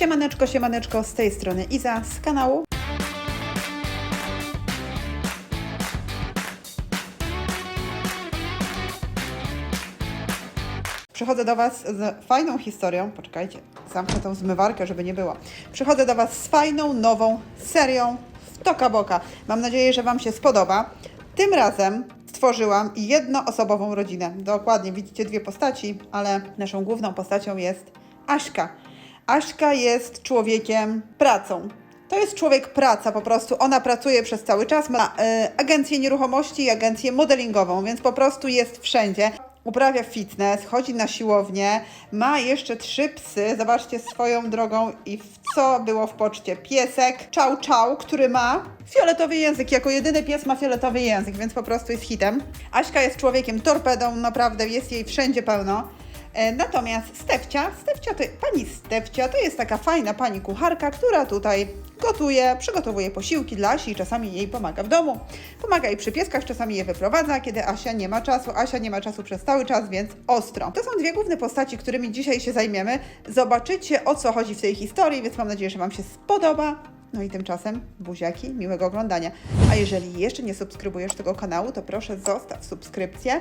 Siemaneczko, siemaneczko, z tej strony Iza z kanału. Przychodzę do Was z fajną historią. Poczekajcie, zamknę tą zmywarkę, żeby nie było. Przychodzę do Was z fajną, nową serią w Toka Boka. Mam nadzieję, że Wam się spodoba. Tym razem stworzyłam jednoosobową rodzinę. Dokładnie, widzicie dwie postaci, ale naszą główną postacią jest Aśka. Aśka jest człowiekiem pracą. To jest człowiek praca po prostu. Ona pracuje przez cały czas, ma e, agencję nieruchomości i agencję modelingową, więc po prostu jest wszędzie. Uprawia fitness, chodzi na siłownię, ma jeszcze trzy psy. Zobaczcie swoją drogą i w co było w poczcie. Piesek, czał czał, który ma fioletowy język. Jako jedyny pies ma fioletowy język, więc po prostu jest hitem. Aśka jest człowiekiem torpedą, naprawdę jest jej wszędzie pełno. E, Natomiast Stefcia, Stefcia to, pani Stefcia to jest taka fajna pani kucharka, która tutaj gotuje, przygotowuje posiłki dla Asi i czasami jej pomaga w domu. Pomaga jej przy pieskach, czasami je wyprowadza, kiedy Asia nie ma czasu. Asia nie ma czasu przez cały czas, więc ostro. To są dwie główne postaci, którymi dzisiaj się zajmiemy. Zobaczycie o co chodzi w tej historii, więc mam nadzieję, że Wam się spodoba. No i tymczasem buziaki, miłego oglądania. A jeżeli jeszcze nie subskrybujesz tego kanału, to proszę zostaw subskrypcję,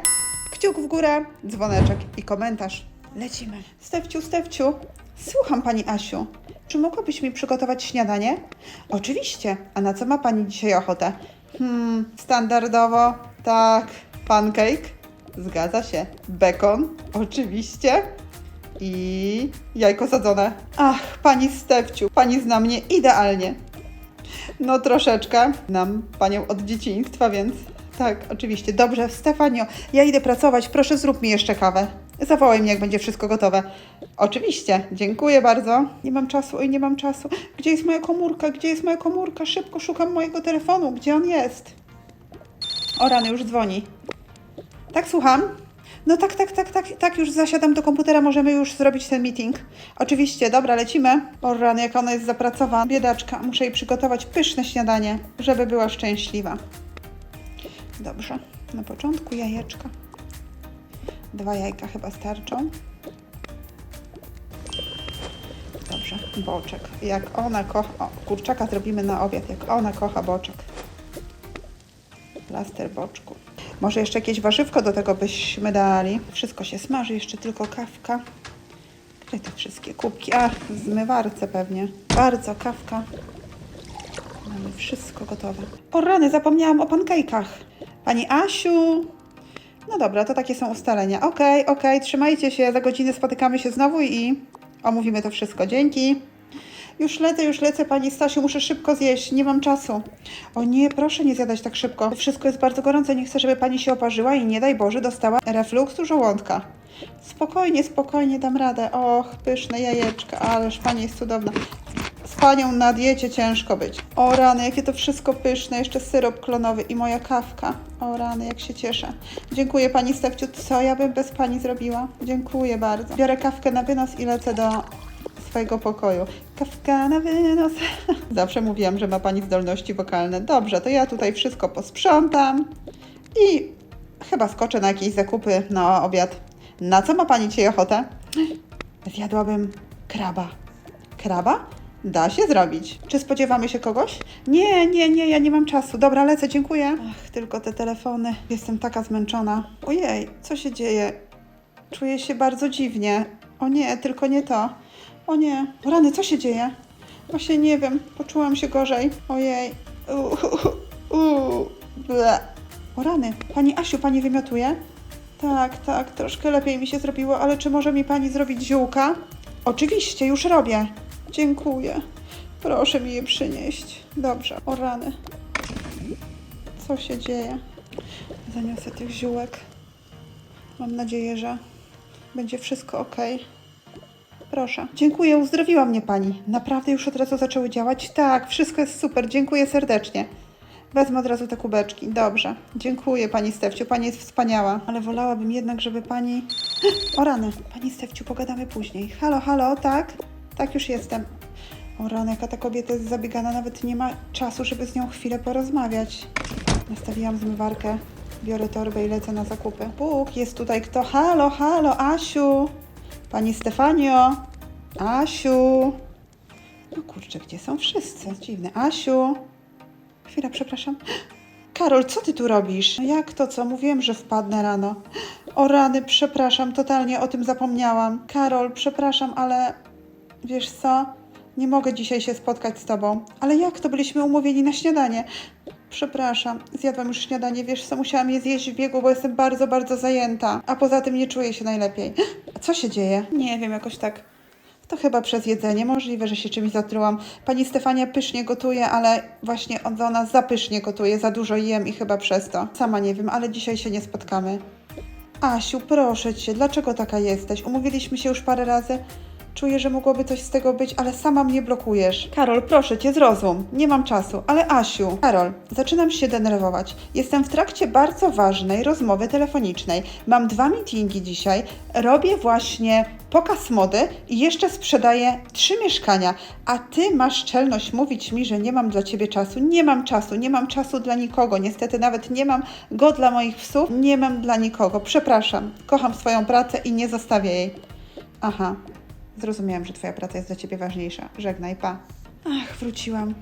kciuk w górę, dzwoneczek i komentarz. Lecimy. Stefciu, Stefciu, słucham Pani Asiu. Czy mogłabyś mi przygotować śniadanie? Oczywiście. A na co ma Pani dzisiaj ochotę? Hmm, standardowo, tak, pancake. Zgadza się. Bekon, oczywiście i jajko sadzone. Ach, pani Stefciu, pani zna mnie idealnie. No troszeczkę. Znam panią od dzieciństwa, więc tak, oczywiście. Dobrze, Stefanio, ja idę pracować. Proszę zrób mi jeszcze kawę. Zawołaj mnie, jak będzie wszystko gotowe. Oczywiście, dziękuję bardzo. Nie mam czasu, oj, nie mam czasu. Gdzie jest moja komórka? Gdzie jest moja komórka? Szybko szukam mojego telefonu. Gdzie on jest? O rany, już dzwoni. Tak, słucham. No tak, tak, tak, tak, tak, już zasiadam do komputera, możemy już zrobić ten meeting. Oczywiście, dobra, lecimy. O rany, jak ona jest zapracowana. Biedaczka, muszę jej przygotować pyszne śniadanie, żeby była szczęśliwa. Dobrze, na początku jajeczka. Dwa jajka chyba starczą. Dobrze, boczek. Jak ona kocha... O, kurczaka zrobimy na obiad, jak ona kocha boczek. Plaster boczku. Może jeszcze jakieś warzywko do tego byśmy dali. Wszystko się smaży, jeszcze tylko kawka. Gdzie te wszystkie kubki? A, w zmywarce pewnie. Bardzo, kawka. Mamy wszystko gotowe. O rany, zapomniałam o pankejkach. Pani Asiu. No dobra, to takie są ustalenia. Okej, okej, trzymajcie się. Za godzinę spotykamy się znowu i omówimy to wszystko. Dzięki. Już lecę, już lecę, pani Stasiu, muszę szybko zjeść, nie mam czasu. O nie, proszę nie zjadać tak szybko. Wszystko jest bardzo gorące, nie chcę, żeby pani się oparzyła i nie daj Boże dostała refluksu żołądka. Spokojnie, spokojnie, dam radę. Och, pyszne jajeczka, ależ pani jest cudowna. Z panią na diecie ciężko być. O rany, jakie to wszystko pyszne, jeszcze syrop klonowy i moja kawka. O rany, jak się cieszę. Dziękuję pani Stefciu, co ja bym bez pani zrobiła? Dziękuję bardzo. Biorę kawkę na wynos i lecę do swojego pokoju. Kawka na wynos. Zawsze mówiłam, że ma pani zdolności wokalne. Dobrze, to ja tutaj wszystko posprzątam i chyba skoczę na jakieś zakupy na obiad. Na co ma pani dzisiaj ochotę? Zjadłabym kraba. Kraba? Da się zrobić. Czy spodziewamy się kogoś? Nie, nie, nie, ja nie mam czasu. Dobra, lecę, dziękuję. Ach, tylko te telefony. Jestem taka zmęczona. Ojej, co się dzieje? Czuję się bardzo dziwnie. O nie, tylko nie to. O nie, rany, co się dzieje? Właśnie nie wiem, poczułam się gorzej. Ojej. Uuu. O rany, pani Asiu, pani wymiotuje? Tak, tak, troszkę lepiej mi się zrobiło, ale czy może mi pani zrobić ziółka? Oczywiście, już robię. Dziękuję. Proszę mi je przynieść. Dobrze, o rany. Co się dzieje? Zaniosę tych ziółek. Mam nadzieję, że będzie wszystko ok. Proszę. Dziękuję, uzdrowiła mnie pani. Naprawdę już od razu zaczęły działać? Tak, wszystko jest super, dziękuję serdecznie. Wezmę od razu te kubeczki. Dobrze. Dziękuję pani Stefciu, pani jest wspaniała. Ale wolałabym jednak, żeby pani... O rany. Pani Stefciu, pogadamy później. Halo, halo, tak? Tak, już jestem. O rany, jaka ta kobieta jest zabiegana, nawet nie ma czasu, żeby z nią chwilę porozmawiać. Nastawiłam zmywarkę, biorę torbę i lecę na zakupy. Bóg, jest tutaj kto? Halo, halo, Asiu! Pani Stefanio! Asiu! jeszcze, gdzie są wszyscy? Dziwne. Asiu! Chwila, przepraszam. Karol, co ty tu robisz? No Jak to co? Mówiłem, że wpadnę rano. O rany, przepraszam, totalnie o tym zapomniałam. Karol, przepraszam, ale wiesz co? Nie mogę dzisiaj się spotkać z tobą. Ale jak to? Byliśmy umówieni na śniadanie. Przepraszam, zjadłam już śniadanie, wiesz co, musiałam je zjeść w biegu, bo jestem bardzo, bardzo zajęta. A poza tym nie czuję się najlepiej. Co się dzieje? Nie wiem, jakoś tak... To chyba przez jedzenie. Możliwe, że się czymś zatrułam. Pani Stefania pysznie gotuje, ale właśnie ona za pysznie gotuje. Za dużo jem i chyba przez to. Sama nie wiem, ale dzisiaj się nie spotkamy. Asiu, proszę cię, dlaczego taka jesteś? Umówiliśmy się już parę razy. Czuję, że mogłoby coś z tego być, ale sama mnie blokujesz. Karol, proszę cię, zrozum. Nie mam czasu, ale Asiu. Karol, zaczynam się denerwować. Jestem w trakcie bardzo ważnej rozmowy telefonicznej. Mam dwa meetingi dzisiaj. Robię właśnie pokaz mody i jeszcze sprzedaję trzy mieszkania. A ty masz czelność mówić mi, że nie mam dla ciebie czasu. Nie mam czasu, nie mam czasu dla nikogo. Niestety nawet nie mam go dla moich psów. Nie mam dla nikogo. Przepraszam. Kocham swoją pracę i nie zostawię jej. Aha. Zrozumiałam, że Twoja praca jest dla Ciebie ważniejsza. Żegnaj, pa. Ach, wróciłam.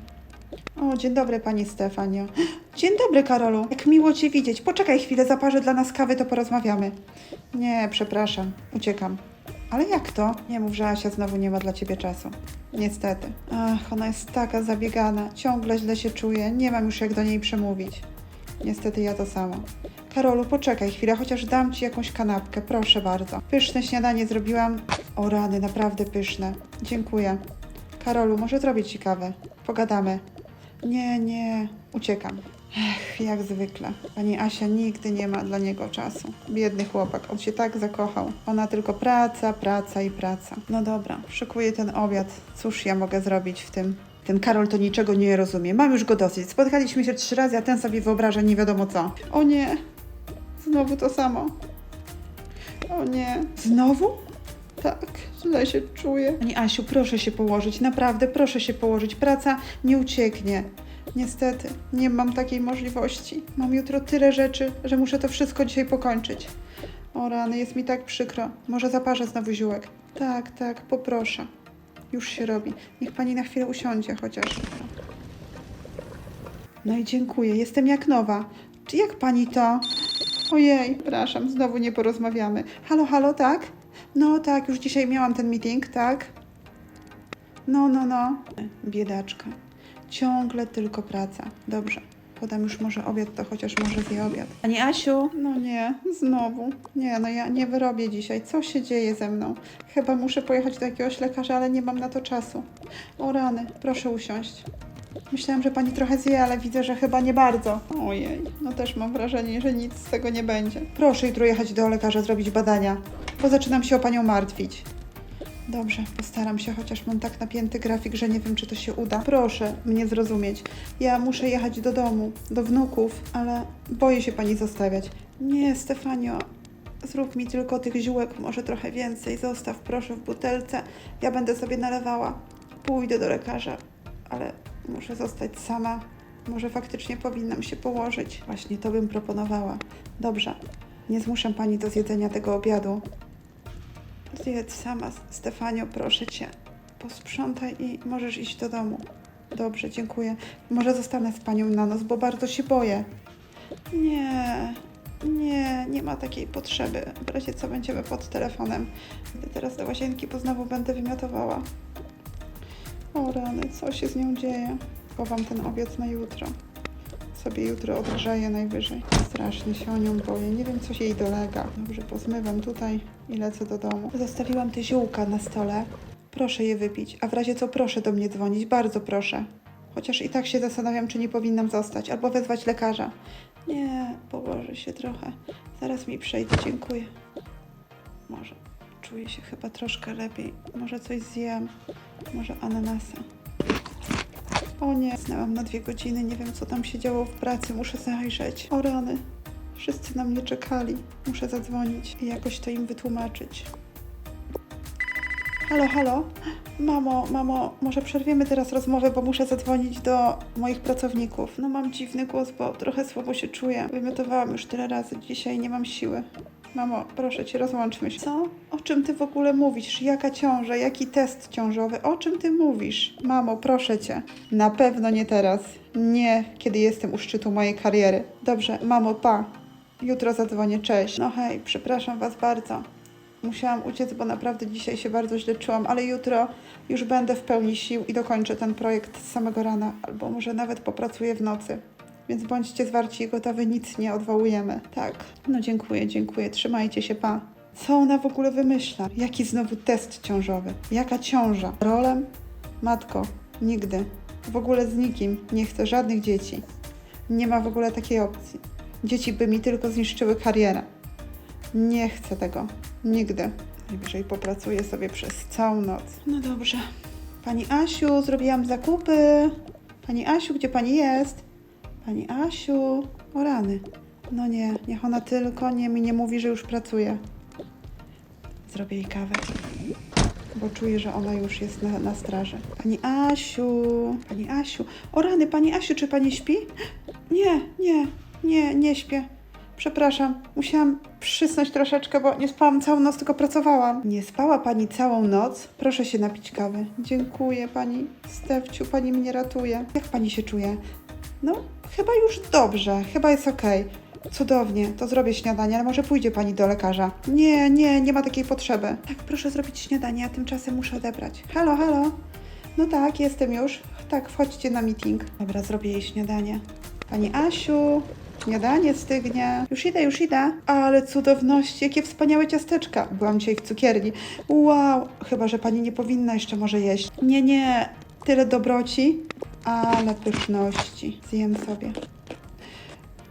O, dzień dobry, Pani Stefanio. Dzień dobry, Karolu. Jak miło Cię widzieć. Poczekaj chwilę, zaparzę dla nas kawy, to porozmawiamy. Nie, przepraszam. Uciekam. Ale jak to? Nie mów, że Asia znowu nie ma dla Ciebie czasu. Niestety. Ach, ona jest taka zabiegana. Ciągle źle się czuje. Nie mam już jak do niej przemówić. Niestety ja to samo. Karolu, poczekaj chwilę, chociaż dam Ci jakąś kanapkę, proszę bardzo. Pyszne śniadanie zrobiłam. O rany, naprawdę pyszne. Dziękuję. Karolu, może zrobię Ci kawę. Pogadamy. Nie, nie, uciekam. Ech, jak zwykle. Pani Asia nigdy nie ma dla niego czasu. Biedny chłopak, on się tak zakochał. Ona tylko praca, praca i praca. No dobra, szykuję ten obiad. Cóż ja mogę zrobić w tym? Ten Karol to niczego nie rozumie. Mam już go dosyć. Spotkaliśmy się trzy razy, a ten sobie wyobraża nie wiadomo co. O nie, znowu to samo. O nie. Znowu? Tak, źle się czuję. Pani Asiu, proszę się położyć, naprawdę, proszę się położyć. Praca nie ucieknie. Niestety, nie mam takiej możliwości. Mam jutro tyle rzeczy, że muszę to wszystko dzisiaj pokończyć. O rany, jest mi tak przykro. Może zaparzę znowu ziółek. Tak, tak, poproszę. Już się robi. Niech pani na chwilę usiądzie chociaż. No i dziękuję, jestem jak nowa. Czy jak pani to? Ojej, przepraszam, znowu nie porozmawiamy. Halo, halo, tak? No tak, już dzisiaj miałam ten meeting, tak? No, no, no. Biedaczka. Ciągle tylko praca. Dobrze. Podam już może obiad, to chociaż może zje obiad. Pani Asiu? No nie, znowu. Nie, no ja nie wyrobię dzisiaj. Co się dzieje ze mną? Chyba muszę pojechać do jakiegoś lekarza, ale nie mam na to czasu. O rany, proszę usiąść. Myślałam, że pani trochę zje, ale widzę, że chyba nie bardzo. Ojej, no też mam wrażenie, że nic z tego nie będzie. Proszę jutro jechać do lekarza, zrobić badania, bo zaczynam się o panią martwić. Dobrze, postaram się, chociaż mam tak napięty grafik, że nie wiem, czy to się uda. Proszę mnie zrozumieć. Ja muszę jechać do domu, do wnuków, ale boję się pani zostawiać. Nie, Stefanio, zrób mi tylko tych ziółek, może trochę więcej. Zostaw proszę w butelce. Ja będę sobie nalewała. Pójdę do lekarza, ale muszę zostać sama. Może faktycznie powinnam się położyć. Właśnie to bym proponowała. Dobrze, nie zmuszam pani do zjedzenia tego obiadu. Zjedz sama, Stefanio, proszę cię. Posprzątaj i możesz iść do domu. Dobrze, dziękuję. Może zostanę z panią na noc, bo bardzo się boję. Nie, nie, nie ma takiej potrzeby. W razie co będziemy pod telefonem. Idę teraz do łazienki, bo znowu będę wymiotowała. O rany, co się z nią dzieje? Chowam ten obiad na jutro. Sobie jutro odgrzeję najwyżej. Strasznie się o nią boję. Nie wiem, co się jej dolega. Dobrze, pozmywam tutaj i lecę do domu. Zostawiłam te ziółka na stole. Proszę je wypić, a w razie co proszę do mnie dzwonić. Bardzo proszę. Chociaż i tak się zastanawiam, czy nie powinnam zostać, albo wezwać lekarza. Nie, położę się trochę. Zaraz mi przejdzie, dziękuję. Może czuję się chyba troszkę lepiej. Może coś zjem. Może ananasa. O nie, znałam na dwie godziny, nie wiem co tam się działo w pracy, muszę zajrzeć. O rany, wszyscy na mnie czekali, muszę zadzwonić i jakoś to im wytłumaczyć. Halo, halo? Mamo, mamo, może przerwiemy teraz rozmowę, bo muszę zadzwonić do moich pracowników. No mam dziwny głos, bo trochę słabo się czuję. Wymiotowałam już tyle razy dzisiaj, nie mam siły. Mamo, proszę cię, rozłączmy się. Co? O czym ty w ogóle mówisz? Jaka ciąża? Jaki test ciążowy? O czym ty mówisz? Mamo, proszę cię. Na pewno nie teraz. Nie, kiedy jestem u szczytu mojej kariery. Dobrze, mamo, pa. Jutro zadzwonię, cześć. No hej, przepraszam was bardzo. Musiałam uciec, bo naprawdę dzisiaj się bardzo źle czułam, ale jutro już będę w pełni sił i dokończę ten projekt z samego rana, albo może nawet popracuję w nocy. Więc bądźcie zwarci i gotowi, nic nie odwołujemy. Tak. No dziękuję, dziękuję. Trzymajcie się, pa. Co ona w ogóle wymyśla? Jaki znowu test ciążowy? Jaka ciąża? Rolem? Matko, nigdy. W ogóle z nikim. Nie chcę żadnych dzieci. Nie ma w ogóle takiej opcji. Dzieci by mi tylko zniszczyły karierę. Nie chcę tego. Nigdy. Najwyżej popracuję sobie przez całą noc. No dobrze. Pani Asiu, zrobiłam zakupy. Pani Asiu, gdzie pani jest? Pani Asiu, o rany. No nie, niech ona tylko nie mi nie mówi, że już pracuje. Zrobię jej kawę, bo czuję, że ona już jest na, na straży. Pani Asiu, pani Asiu, o rany, pani Asiu, czy pani śpi? Nie, nie, nie, nie śpię. Przepraszam, musiałam przysnąć troszeczkę, bo nie spałam całą noc, tylko pracowałam. Nie spała pani całą noc? Proszę się napić kawy. Dziękuję pani Stefciu, pani mnie ratuje. Jak pani się czuje? No, chyba już dobrze, chyba jest okej. Cudownie, to zrobię śniadanie, ale może pójdzie pani do lekarza. Nie, nie, nie ma takiej potrzeby. Tak, proszę zrobić śniadanie, a tymczasem muszę odebrać. Halo, halo. No tak, jestem już. Tak, wchodźcie na meeting. Dobra, zrobię jej śniadanie. Pani Asiu, śniadanie stygnie. Już idę, już idę. Ale cudowności, jakie wspaniałe ciasteczka. Byłam dzisiaj w cukierni. Wow, chyba, że pani nie powinna jeszcze może jeść. Nie, nie, tyle dobroci, ale pyszności. Zjem sobie.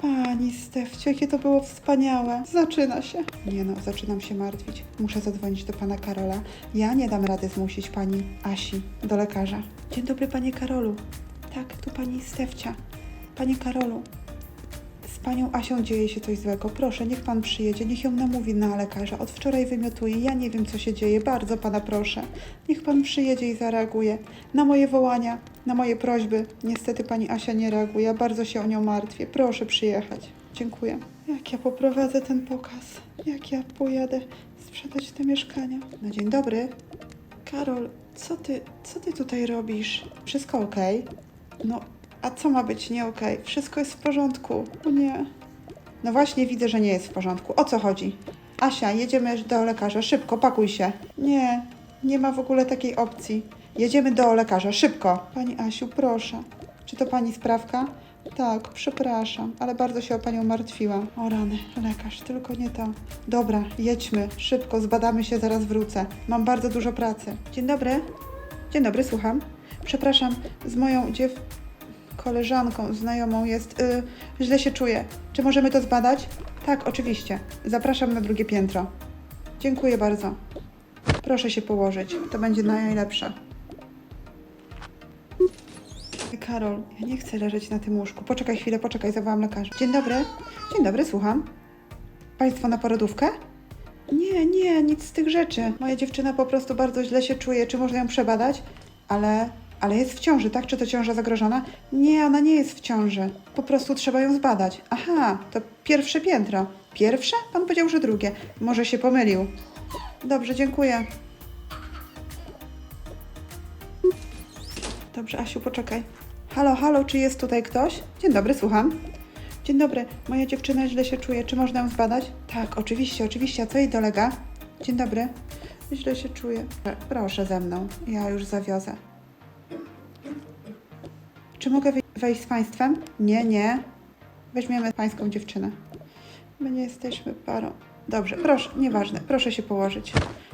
Pani Stefcio, jakie to było wspaniałe. Zaczyna się. Nie no, zaczynam się martwić. Muszę zadzwonić do pana Karola. Ja nie dam rady zmusić pani Asi do lekarza. Dzień dobry, panie Karolu. Tak, tu pani Stefcia. Panie Karolu, panią Asią dzieje się coś złego. Proszę, niech pan przyjedzie, niech ją namówi na lekarza. Od wczoraj wymiotuje. Ja nie wiem, co się dzieje. Bardzo pana proszę. Niech pan przyjedzie i zareaguje. Na moje wołania, na moje prośby. Niestety pani Asia nie reaguje. Ja bardzo się o nią martwię. Proszę przyjechać. Dziękuję. Jak ja poprowadzę ten pokaz? Jak ja pojadę sprzedać te mieszkania? No dzień dobry. Karol, co ty, co ty tutaj robisz? Wszystko okej? No, a co ma być nie okej? Wszystko jest w porządku. O nie. No właśnie widzę, że nie jest w porządku. O co chodzi? Asia, jedziemy do lekarza. Szybko, pakuj się. Nie, nie ma w ogóle takiej opcji. Jedziemy do lekarza, szybko. Pani Asiu, proszę. Czy to pani sprawka? Tak, przepraszam, ale bardzo się o panią martwiłam. O rany, lekarz, tylko nie to. Dobra, jedźmy, szybko, zbadamy się, zaraz wrócę. Mam bardzo dużo pracy. Dzień dobry. Dzień dobry, słucham. Przepraszam, z moją dziew... koleżanką, znajomą jest... Y, źle się czuję. Czy możemy to zbadać? Tak, oczywiście. Zapraszam na drugie piętro. Dziękuję bardzo. Proszę się położyć, to będzie najlepsze. Karol, ja nie chcę leżeć na tym łóżku. Poczekaj chwilę, poczekaj, zawołam lekarza. Dzień dobry. Dzień dobry, słucham. Państwo na porodówkę? Nie, nie, nic z tych rzeczy. Moja dziewczyna po prostu bardzo źle się czuje. Czy można ją przebadać? Ale, ale jest w ciąży, tak? Czy to ciąża zagrożona? Nie, ona nie jest w ciąży. Po prostu trzeba ją zbadać. Aha, to pierwsze piętro. Pierwsze? Pan powiedział, że drugie. Może się pomylił. Dobrze, dziękuję. Dobrze, Asiu, poczekaj. Halo, halo, czy jest tutaj ktoś? Dzień dobry, słucham. Dzień dobry, moja dziewczyna źle się czuje. Czy można ją zbadać? Tak, oczywiście, oczywiście. A co jej dolega? Dzień dobry. Źle się czuje. Proszę ze mną, ja już zawiozę. Czy mogę wej- wejść z państwem? Nie, nie. Weźmiemy pańską dziewczynę. My nie jesteśmy parą. Dobrze, proszę, nieważne, proszę się położyć.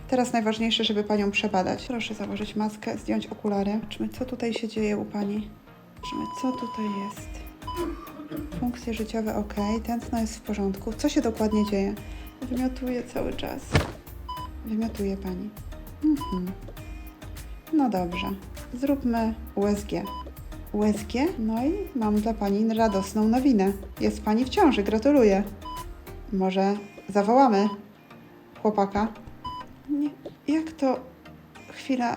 Teraz najważniejsze, żeby panią przebadać. Proszę założyć maskę, zdjąć okulary. Zobaczmy, co tutaj się dzieje u pani. Zobaczmy, co tutaj jest. Funkcje życiowe ok, tętno jest w porządku. Co się dokładnie dzieje? Wymiotuje cały czas. Wymiotuje pani. Mhm. No dobrze. Zróbmy USG. USG? No i mam dla pani radosną nowinę. Jest pani w ciąży, gratuluję. Może zawołamy chłopaka? Nie. Jak to? Chwila,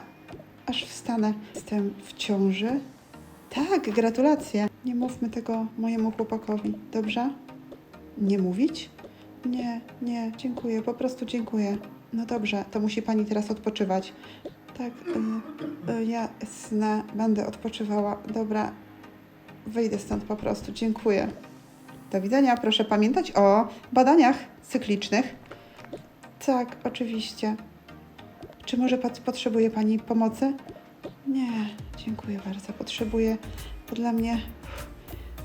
aż wstanę. Jestem w ciąży? Tak, gratulacje. Nie mówmy tego mojemu chłopakowi, dobrze? Nie mówić? Nie, nie, dziękuję, po prostu dziękuję. No dobrze, to musi pani teraz odpoczywać. Tak, y, jasne, będę odpoczywała. Dobra, wyjdę stąd po prostu, dziękuję. Do widzenia, proszę pamiętać o badaniach cyklicznych. Tak, oczywiście. Czy może potrzebuje pani pomocy? Nie, dziękuję bardzo. Potrzebuję, to dla mnie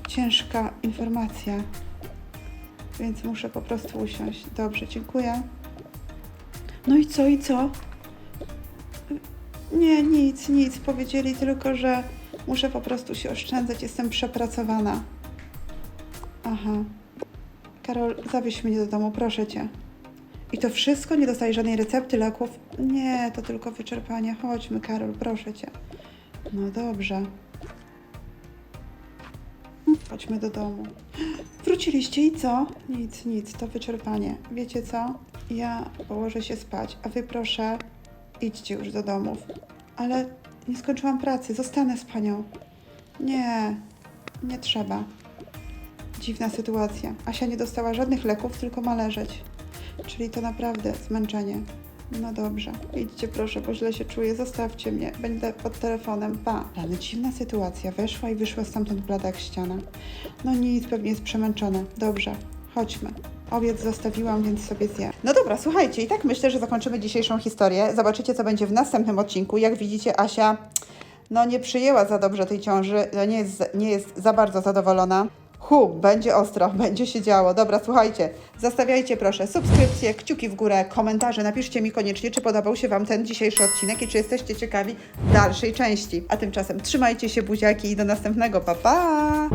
ciężka informacja, więc muszę po prostu usiąść. Dobrze, dziękuję. No i co, i co? Nie, nic, nic. Powiedzieli tylko, że muszę po prostu się oszczędzać. Jestem przepracowana. Aha. Karol, zawieź mnie do domu, proszę cię. I to wszystko? Nie dostajesz żadnej recepty leków? Nie, to tylko wyczerpanie. Chodźmy, Karol, proszę cię. No dobrze. Chodźmy do domu. Wróciliście i co? Nic, nic, to wyczerpanie. Wiecie co? Ja położę się spać, a wy proszę, idźcie już do domów. Ale nie skończyłam pracy, zostanę z panią. Nie, nie trzeba. Dziwna sytuacja. Asia nie dostała żadnych leków, tylko ma leżeć. Czyli to naprawdę zmęczenie. No dobrze. Idźcie proszę, bo źle się czuję. Zostawcie mnie. Będę pod telefonem. Pa. Ale dziwna sytuacja. Weszła i wyszła stamtąd blada jak ściana. No nic, pewnie jest przemęczona. Dobrze. Chodźmy. Obiad zostawiłam, więc sobie zjem. No dobra, słuchajcie, i tak myślę, że zakończymy dzisiejszą historię. Zobaczycie, co będzie w następnym odcinku. Jak widzicie, Asia no nie przyjęła za dobrze tej ciąży, no nie jest, nie jest za bardzo zadowolona. Hu, będzie ostro, będzie się działo. Dobra, słuchajcie, zostawiajcie proszę subskrypcje, kciuki w górę, komentarze. Napiszcie mi koniecznie, czy podobał się Wam ten dzisiejszy odcinek i czy jesteście ciekawi dalszej części. A tymczasem trzymajcie się buziaki i do następnego. Pa, pa!